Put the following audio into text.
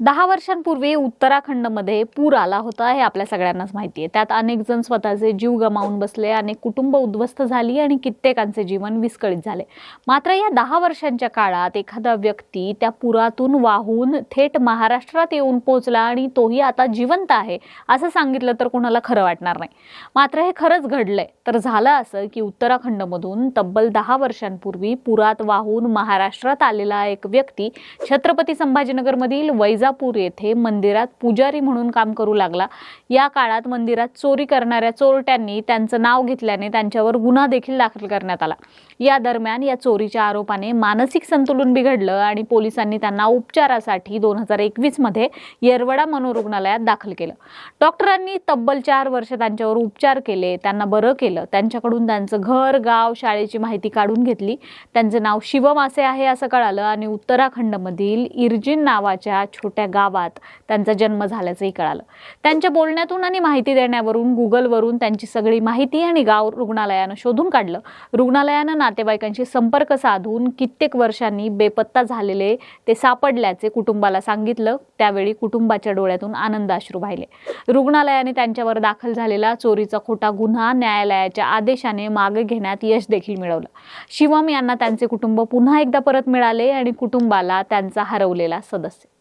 दहा वर्षांपूर्वी उत्तराखंडमध्ये पूर आला होता हे आपल्या सगळ्यांनाच माहिती आहे. त्यात अनेक जण स्वतःचे जीव गमावून बसले अनेक कुटुंब उद्ध्वस्त झाली आणि कित्येकांचे जीवन विस्कळीत झाले. मात्र या दहा वर्षांच्या काळात एखादा व्यक्ती त्या पुरातून वाहून थेट महाराष्ट्रात येऊन पोहोचला आणि तोही आता जिवंत आहे असं सांगितलं तर कोणाला खरं वाटणार नाही. मात्र हे खरंच घडलंय. तर झालं असं की उत्तराखंडमधून तब्बल दहा वर्षांपूर्वी पुरात वाहून महाराष्ट्रात आलेला एक व्यक्ती छत्रपती संभाजीनगरमधील वैजापूर येथे मंदिरात पुजारी म्हणून काम करू लागला. या काळात मंदिरात चोरी करणाऱ्या चोरट्यांनी त्यांचं नाव घेतल्याने त्यांच्यावर गुन्हा देखील दाखल करण्यात आला. या दरम्यान या चोरीच्या आरोपाने मानसिक संतुलन बिघडलं आणि पोलिसांनी त्यांना उपचारासाठी दोन हजार एकवीसमध्ये येरवडा मनोरुग्णालयात दाखल केलं. डॉक्टरांनी तब्बल चार वर्ष त्यांच्यावर उपचार केले त्यांना बरं केलं. त्यांच्याकडून त्यांचं घर गाव शाळेची माहिती काढून घेतली. त्यांचं नाव शिवम असे आहे असं कळालं आणि उत्तराखंडमधील इर्जिन नावाच्या छोट्या गावात त्यांचा जन्म झाल्याचंही कळालं. त्यांच्या बोलण्यातून आणि माहिती देण्यावरून गुगलवरून त्यांची सगळी माहिती आणि गाव रुग्णालयानं शोधून काढलं. रुग्णालयानं नातेवाईकांशी संपर्क साधून कित्येक वर्षांनी बेपत्ता झालेले ते सापडल्याचे कुटुंबाला सांगितलं. त्यावेळी कुटुंबाच्या डोळ्यातून आनंदाश्रू वाहिले. रुग्णालयाने त्यांच्यावर दाखल झालेला चोरीचा खोटा गुन्हा न्यायालयाच्या आदेशाने मागे घेण्यात यश देखील मिळवलं. शिवम यांना त्यांचे कुटुंब पुन्हा एकदा परत मिळाले आणि कुटुंबाला त्यांचा हरवलेला सदस्य.